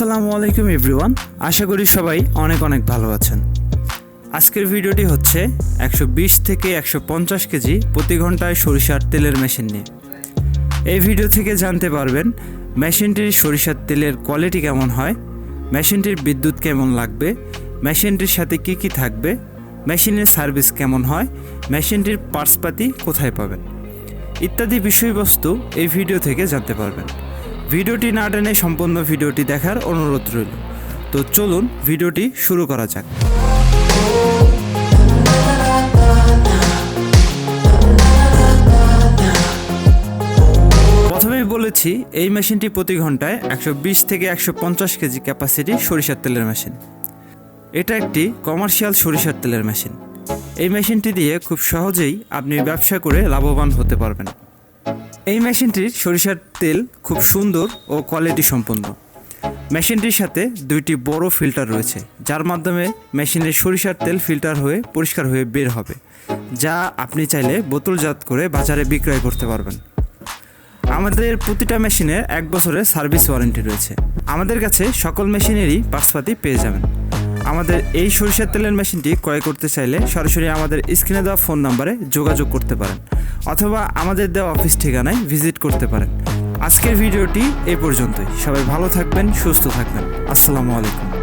আসসালামু আলাইকুম এভরিওয়ান আশা করি সবাই অনেক অনেক ভালো আছেন। আজকের ভিডিওটি হচ্ছে একশো বিশ থেকে একশো পঞ্চাশ কেজি প্রতি ঘন্টায় সরিষার তেলের মেশিন নিয়ে। এই ভিডিও থেকে জানতে পারবেন মেশিনটির সরিষার তেলের কোয়ালিটি কেমন হয়, মেশিনটির বিদ্যুৎ কেমন লাগবে, মেশিনটির সাথে কি কি থাকবে, মেশিনের সার্ভিস কেমন হয়, মেশিনটির পার্টসপাতি কোথায় পাবেন ইত্যাদি বিষয়বস্তু এই ভিডিও থেকে জানতে পারবেন। ভিডিওটি না টেনে সম্পূর্ণ ভিডিওটি দেখার অনুরোধ রইল। তো চলুন ভিডিওটি শুরু করা যাক। প্রথমেই বলেছি, এই মেশিনটি প্রতি ঘন্টায় একশো বিশ থেকে একশো পঞ্চাশ কেজি ক্যাপাসিটি সরিষার তেলের মেশিন। এটা একটি কমার্শিয়াল সরিষার তেলের মেশিন। এই মেশিনটি দিয়ে খুব সহজেই আপনি ব্যবসা করে লাভবান হতে পারবেন। এই মেশিনটির সরিষার তেল খুব সুন্দর ও কোয়ালিটি সম্পন্ন। মেশিনটির সাথে দুইটি বড় ফিল্টার রয়েছে, যার মাধ্যমে মেশিনের সরিষার তেল ফিল্টার হয়ে পরিষ্কার হয়ে বের হবে, যা আপনি চাইলে বোতলজাত করে বাজারে বিক্রয় করতে পারবেন। আমাদের প্রতিটা মেশিনের এক বছরের সার্ভিস ওয়ারেন্টি রয়েছে। আমাদের কাছে সকল মেশিনেরই পার্সপাতি পেয়ে যাবেন। আমাদের এই সরিষার তেলের মেশিনটি ক্রয় করতে চাইলে সরাসরি আমাদের স্ক্রিনে দেওয়া ফোন নাম্বারে যোগাযোগ করতে পারেন অথবা আমাদের দেওয়া অফিস ঠিকানায় ভিজিট করতে পারেন। আজকের ভিডিওটি এ পর্যন্তই। সবাই ভালো থাকবেন, সুস্থ থাকবেন। আসসালামু আলাইকুম।